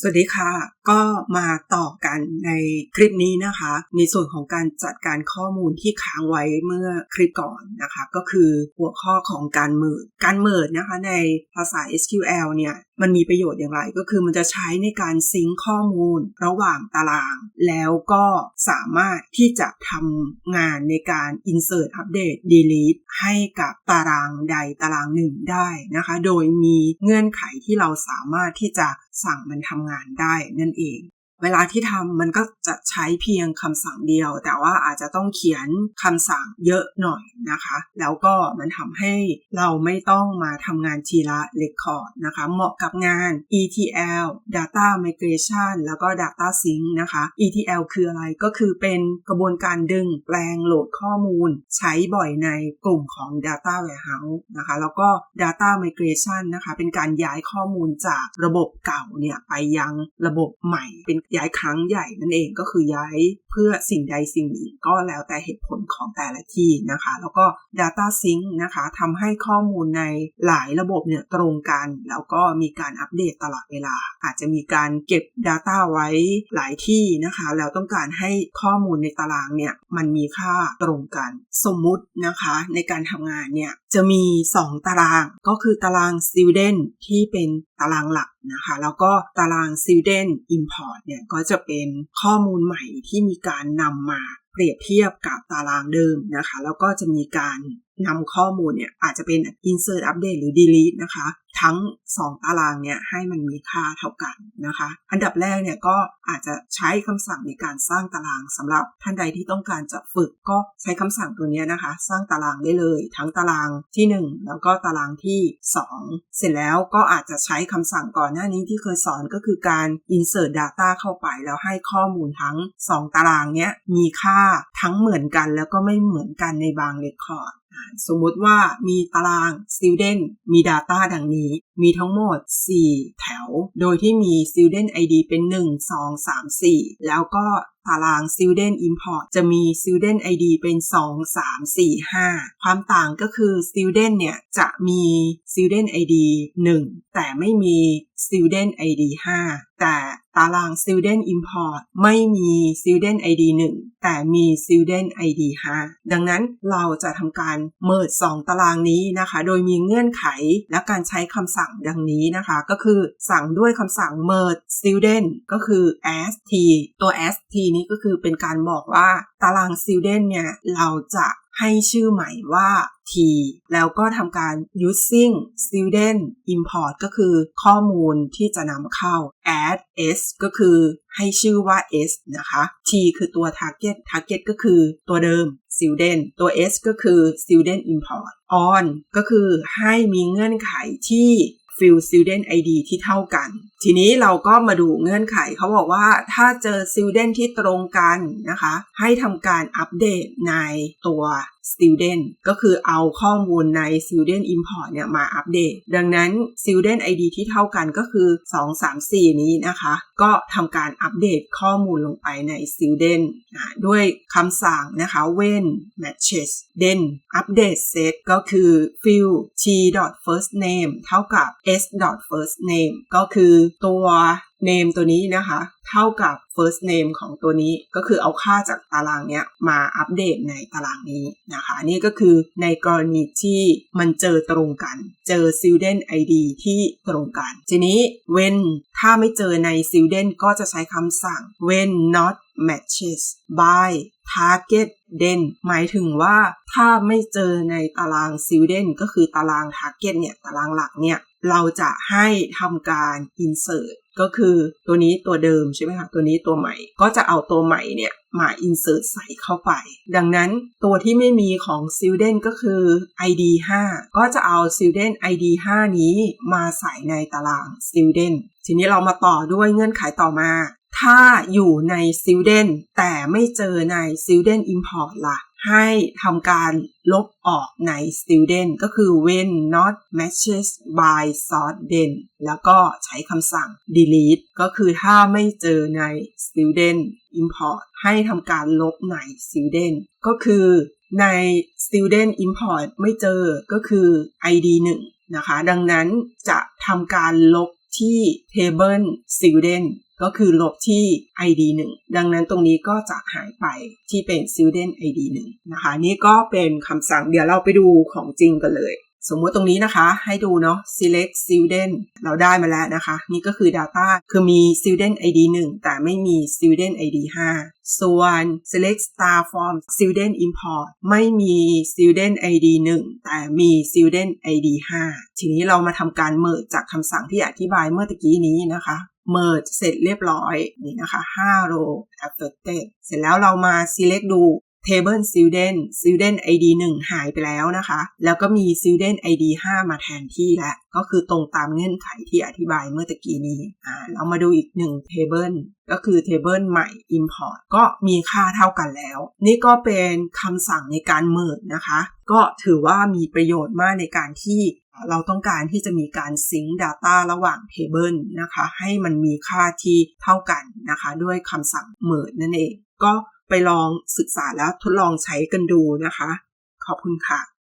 สวัสดีค่ะ ก็มาต่อกันในคลิปนี้นะคะ ในส่วนของการจัดการข้อมูลที่ค้างไว้เมื่อคลิปก่อนนะคะ ก็คือหัวข้อของการเมิดการเมิดนะคะในภาษา SQL เนี่ยมันมีประโยชน์อย่างไรก็คือมันจะใช้ในการซิงข้อมูลระหว่างตาราง แล้วก็สามารถที่จะทำงานในการ insert update delete ให้กับตารางใดตารางหนึ่งได้นะคะ โดยมีเงื่อนไขที่เราสามารถที่จะ สั่งมันทำงานได้นั่นเอง เวลาที่ทำมันก็จะใช้เพียงคำสั่งเดียว แต่ว่าอาจจะต้องเขียนคำสั่งเยอะหน่อยนะคะ แล้วก็มันทำให้เราไม่ต้องมาทำงานทีละเรคคอร์ดนะคะ เหมาะกับงาน ETL Data Migration แล้วก็ Data Sync นะคะ ETL คืออะไรก็คือเป็นกระบวนการดึงแปลงโหลดข้อมูล ใช้บ่อยในกลุ่มของ Data Warehouse นะคะ แล้วก็ Data Migration นะคะ เป็นการย้ายข้อมูลจากระบบเก่าเนี่ยไปยังระบบใหม่เป็นย้ายครั้งใหญ่นั่นเองก็คือย้ายเพื่อสิ่งใดสิ่งหนึ่งก็แล้วแต่เหตุผลของแต่ละที่นะคะ แล้วก็ Data Sync นะคะทำให้ข้อมูลในหลายระบบเนี่ยตรงกัน แล้วก็มีการอัปเดตตลอดเวลา อาจจะมีการเก็บ Data ไว้หลายที่นะคะ แล้วต้องการให้ข้อมูลในตารางเนี่ยมันมีค่าตรงกัน สมมุตินะคะในการทำงานเนี่ยจะมี 2 ตารางก็คือตาราง Student ที่เป็นตารางหลักนะคะแล้วก็ตาราง Student Import เนี่ยก็จะเป็นข้อมูลใหม่ที่มีการนำมาเปรียบเทียบกับตารางเดิมนะคะ แล้วก็จะมีการ นำข้อมูลเนี่ยอาจจะเป็น insert update หรือ delete นะคะ ทั้ง 2 ตารางเนี่ยให้มันมีค่าเท่ากันนะคะ อันดับแรกเนี่ยก็อาจจะใช้คำสั่งในการสร้างตารางสำหรับท่านใดที่ต้องการจะฝึกก็ใช้คำสั่งตัวนี้นะคะ สร้างตารางได้เลย ทั้งตารางที่ 1 แล้วก็ตารางที่ 2 เสร็จแล้วก็อาจจะใช้คำสั่งก่อนหน้านี้ที่เคยสอนก็คือการ insert data เข้าไปแล้วให้ข้อมูลทั้ง 2 ตารางเนี้ยมีค่าทั้งเหมือนกันแล้วก็ไม่เหมือนกันในบางเรคคอร์ด สมมุติว่ามีตาราง student มี data ดังนี้ มีทั้งหมด 4 แถว โดยที่มี student ID เป็น 1 2 3 4 แล้วก็ตาราง student import จะมี student ID เป็น 2 3 4 5 ความต่างก็คือ student เนี่ย จะมี student ID 1 แต่ไม่มี student ID 5 แต่ตาราง student import ไม่มี student ID 1 แต่มี student ID 5 ดังนั้นเราจะทำการ merge 2 ตารางนี้นะคะ โดยมีเงื่อนไขและการใช้คำสั่งดังนี้นะคะ ก็คือสั่งด้วยคำสั่ง merge student ก็คือ s t ตัว s t นี้ก็คือเป็นการบอกว่าตาราง student เนี่ย เราจะ ให้ชื่อใหม่ว่า t แล้วก็ทำการ using student import ก็คือข้อมูลที่จะนำเข้า add s ก็คือให้ชื่อว่า s นะคะ t คือตัว target target ก็คือตัวเดิม student ตัว s ก็คือ student import on ก็คือให้มีเงื่อนไขที่ field student ID ที่เท่ากัน ทีนี้เราก็มาดูเงื่อนไขเขาบอกว่าถ้าเจอ student ที่ตรงกันนะคะ ให้ทำการอัปเดตในตัว student ก็คือเอาข้อมูลใน student import เนี่ยมาอัปเดต ดังนั้น student ID ที่เท่ากันก็คือ 2 3 4 นี้นะคะ ก็ทำการอัปเดตข้อมูลลงไปใน student ด้วยคำสั่งนะคะ when matches then update set ก็คือ field t first name เท่ากับ s first name ก็คือตัว name ตัวนี้นะคะ เท่ากับ first name ของตัวนี้ก็คือเอาค่าจากตารางเนี้ยมาอัปเดตในตารางนี้นะคะ นี่ก็คือในกรณีที่มันเจอตรงกัน เจอ student ID ที่ตรงกัน ทีนี้ when ถ้าไม่เจอใน student ก็จะใช้คำสั่ง when not matches by target then หมายถึงว่าถ้าไม่เจอในตาราง student ก็คือตาราง target เนี่ย ตารางหลักเนี่ย เราจะให้ทำการ insert ก็คือตัวนี้ตัวเดิมใช่ไหมคะตัวนี้ตัวใหม่ก็จะเอาตัวใหม่เนี่ยมา insert ใส่เข้าไป ดังนั้นตัวที่ไม่มีของ student ก็คือ id 5 ก็จะเอา student id 5 นี้มาใส่ในตาราง student ทีนี้เรามาต่อด้วยเงื่อนไขต่อมา ถ้าอยู่ใน student แต่ไม่เจอใน student import ละ่ะ ให้ทำการลบออกใน student ก็คือ when not matches by sort then แล้วก็ใช้คำสั่ง delete ก็คือถ้าไม่เจอใน student import ให้ทำการลบใน student ก็คือใน student import ไม่เจอก็คือ id 1 นะคะ ดังนั้นจะทำการลบที่ table student ก็คือลบที่ id 1 ดังนั้นตรงนี้ก็จะหายไปที่เป็น student id 1 นะคะ นี่ก็เป็นคำสั่งเดี๋ยวเราไปดูของจริงกันเลย สมมติตรงนี้นะคะ ให้ดูเนาะ select student เราได้มาแล้วนะคะ นี่ก็คือ data คือมี student id 1 แต่ไม่มี student id 5 ส่วน select star form student import ไม่มี student id 1 แต่มี student id 5 ทีนี้เรามาทำการ merge จากคำสั่งที่อธิบายเมื่อตะกี้นี้นะคะ merge เสร็จเรียบร้อยนี่นะคะ5 row affected เสร็จแล้วเรามา select ดู table student student id 1 หายไปแล้วนะคะ แล้วก็มี student id 5 มาแทนที่แล้ว ก็คือตรงตามเงื่อนไขที่อธิบายเมื่อตะกี้นี้อ่าเรามาดูอีกหนึ่ง table ก็คือ table ใหม่ import ก็มีค่าเท่ากันแล้ว นี่ก็เป็นคำสั่งในการ merge นะคะ ก็ถือว่ามีประโยชน์มากในการที่ เราต้องการที่จะมีการซิงค์ Data ระหว่าง Table นะคะ ให้มันมีค่าที่เท่ากันนะคะ ด้วยคำสั่ง merge นั่นเอง ก็ไปลองศึกษาแล้วทดลองใช้กันดูนะคะ ขอบคุณค่ะ